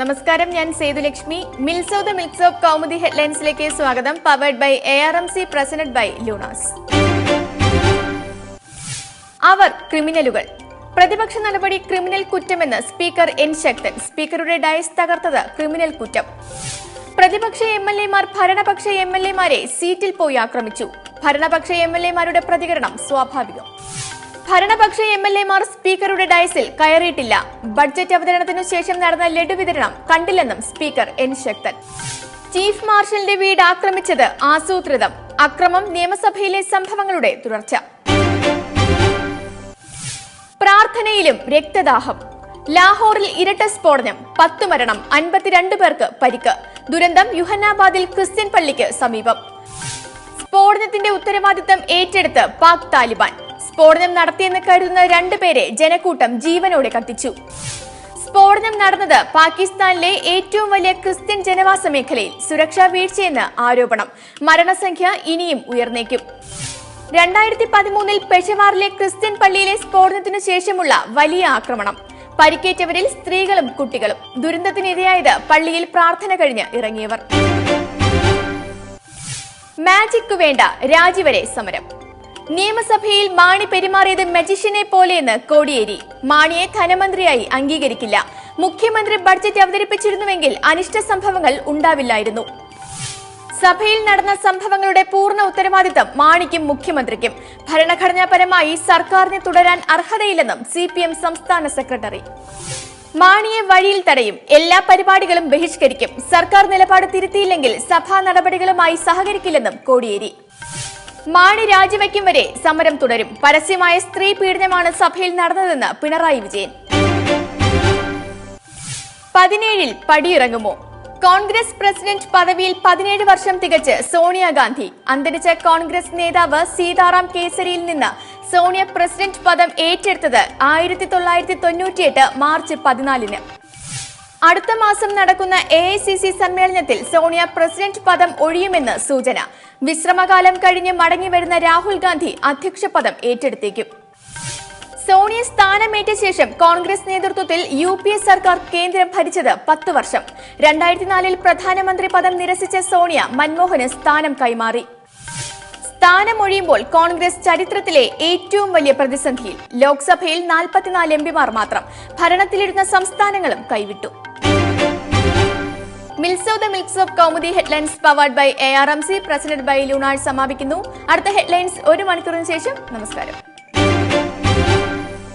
നമസ്കാരം ഞാൻ Sethulakshmi mills of the mills of Kaumudi ഹെഡ്ലൈൻസിലേക്ക് സ്വാഗതം. Powered by A R M C presented by Luna's അവർ ക്രിമിനലുകൾ. പ്രതിപക്ഷ നടപടി ക്രിമിനൽ കുറ്റമെന്ന് സ്പീക്കർ എൻ ശക്തൻ. സ്പീക്കറുടെ ഡയസ് തകർത്തത് ക്രിമിനൽ കുറ്റം. പ്രതിപക്ഷ എം എൽ എമാർ ഭരണപക്ഷ എം എൽ എമാരെ സീറ്റിൽ പോയി ആക്രമിച്ചു. ഭരണപക്ഷ എം എൽ എമാരുടെ പ്രതികരണം സ്വാഭാവികം. ഭരണപക്ഷ എം എൽ എമാർ സ്പീക്കറുടെ ഡയസിൽ കയറിയിട്ടില്ല. ബഡ്ജറ്റ് അവതരണത്തിനു ശേഷം നടന്ന ലഡു വിതരണം കണ്ടില്ലെന്നും സ്പീക്കർ എൻ ശക്തൻ. ചീഫ് മാർഷലിന്റെ വീട് ആക്രമിച്ചത് ആസൂത്രിതം അക്രമം നിയമസഭയിലെ സംഭവങ്ങളുടെ തുടർച്ച. പ്രാർത്ഥനയിലും രക്തദാഹം. ലാഹോറിൽ ഇരട്ട സ്ഫോടനം പത്ത് മരണം അൻപത്തിരണ്ട് പേർക്ക് പരിക്ക്. ദുരന്തം യുഹന്നാബാദിൽ ക്രിസ്ത്യൻ പള്ളിക്ക് സമീപം. സ്ഫോടനത്തിന്റെ ഉത്തരവാദിത്തം ഏറ്റെടുത്ത് പാക് താലിബാൻ. സ്ഫോടനം നടത്തിയെന്ന് കരുതുന്ന രണ്ടുപേരെ ജനക്കൂട്ടം ജീവനോടെ കത്തിച്ചു. സ്ഫോടനം നടന്നത് പാകിസ്ഥാനിലെ ഏറ്റവും വലിയ ക്രിസ്ത്യൻ ജനവാസ മേഖലയിൽ സുരക്ഷാ വീഴ്ചയെന്ന് ആരോപണം. മരണസംഖ്യ ഇനിയും ഉയർന്നേക്കും. രണ്ടായിരത്തി പതിമൂന്നിൽ പെഷവാറിലെ ക്രിസ്ത്യൻ പള്ളിയിലെ സ്ഫോടനത്തിനു ശേഷമുള്ള വലിയ ആക്രമണം. പരിക്കേറ്റവരിൽ സ്ത്രീകളും കുട്ടികളും. ദുരന്തത്തിനിരയായത് പള്ളിയിൽ പ്രാർത്ഥന കഴിഞ്ഞ് ഇറങ്ങിയവർ. മാജിക് വേണ്ട രാജിവരെ സമരം. നിയമസഭയിൽ മാണി പെരുമാറിയത് മജിഷ്യനെ പോലെയെന്ന് കോടിയേരി. മാണിയെ ധനമന്ത്രിയായി അംഗീകരിക്കില്ല. മുഖ്യമന്ത്രി ബഡ്ജറ്റ് അവതരിപ്പിച്ചിരുന്നുവെങ്കിൽ അനിഷ്ട സംഭവങ്ങൾ ഉണ്ടാവില്ലായിരുന്നു. സഭയിൽ നടന്ന സംഭവങ്ങളുടെ പൂർണ ഉത്തരവാദിത്തം മാണിക്കും മുഖ്യമന്ത്രിക്കും. ഭരണഘടനാപരമായി സർക്കാരിന് തുടരാൻ അർഹതയില്ലെന്നും സി പി എം സംസ്ഥാന സെക്രട്ടറി. മാണിയെ വഴിയിൽ തടയും. എല്ലാ പരിപാടികളും ബഹിഷ്കരിക്കും. സർക്കാർ നിലപാട് തിരുത്തിയില്ലെങ്കിൽ സഭാ നടപടികളുമായി സഹകരിക്കില്ലെന്നും കോടിയേരി. മാണി രാജിവെക്കും വരെ സമരം തുടരും. പരസ്യമായ സ്ത്രീ പീഡനമാണ് സഭയിൽ നടന്നതെന്ന് പിണറായി വിജയൻ. പതിനേഴിൽ പടിയിറങ്ങുമോ? കോൺഗ്രസ് പ്രസിഡന്റ് പദവിയിൽ പതിനേഴ് വർഷം തികച്ച് സോണിയാഗാന്ധി അന്തരിച്ച കോൺഗ്രസ് നേതാവ് സീതാറാം കേസരിയിൽ നിന്ന് സോണിയ പ്രസിഡന്റ് പദം ഏറ്റെടുത്തത് ആയിരത്തി തൊള്ളായിരത്തി തൊണ്ണൂറ്റിയെട്ട് മാർച്ച് പതിനാലിന്. അടുത്ത മാസം നടക്കുന്ന എ ഐ സി സി സമ്മേളനത്തിൽ സോണിയ പ്രസിഡന്റ് പദം ഒഴിയുമെന്ന് സൂചന. വിശ്രമകാലം കഴിഞ്ഞ് മടങ്ങി വരുന്ന രാഹുൽ ഗാന്ധി അധ്യക്ഷ പദം ഏറ്റെടുത്തേക്കും. സോണിയ സ്ഥാനമേറ്റ ശേഷം കോൺഗ്രസ് നേതൃത്വത്തിൽ യു പി എ സർക്കാർ കേന്ദ്രം ഭരിച്ചത് പത്ത് വർഷം. രണ്ടായിരത്തി നാലിൽ പ്രധാനമന്ത്രി പദം നിരസിച്ച സോണിയ മൻമോഹന് സ്ഥാനം കൈമാറി. സ്ഥാനമൊഴിയുമ്പോൾ കോൺഗ്രസ് ചരിത്രത്തിലെ ഏറ്റവും വലിയ പ്രതിസന്ധിയിൽ. ലോക്സഭയിൽ നാൽപ്പത്തിനാല് എം പിമാർ മാത്രം ഭരണത്തിലിരുന്ന സംസ്ഥാനങ്ങളും കൈവിട്ടു. Mills of the milks of Kaumudi headlines powered by A R M C president by ലൂണാൾ സമാപിക്കുന്നു. അടുത്ത ഹെഡ്ലൈൻസ് ഒരു മണിക്കൂറിന് ശേഷം. നമസ്കാരം.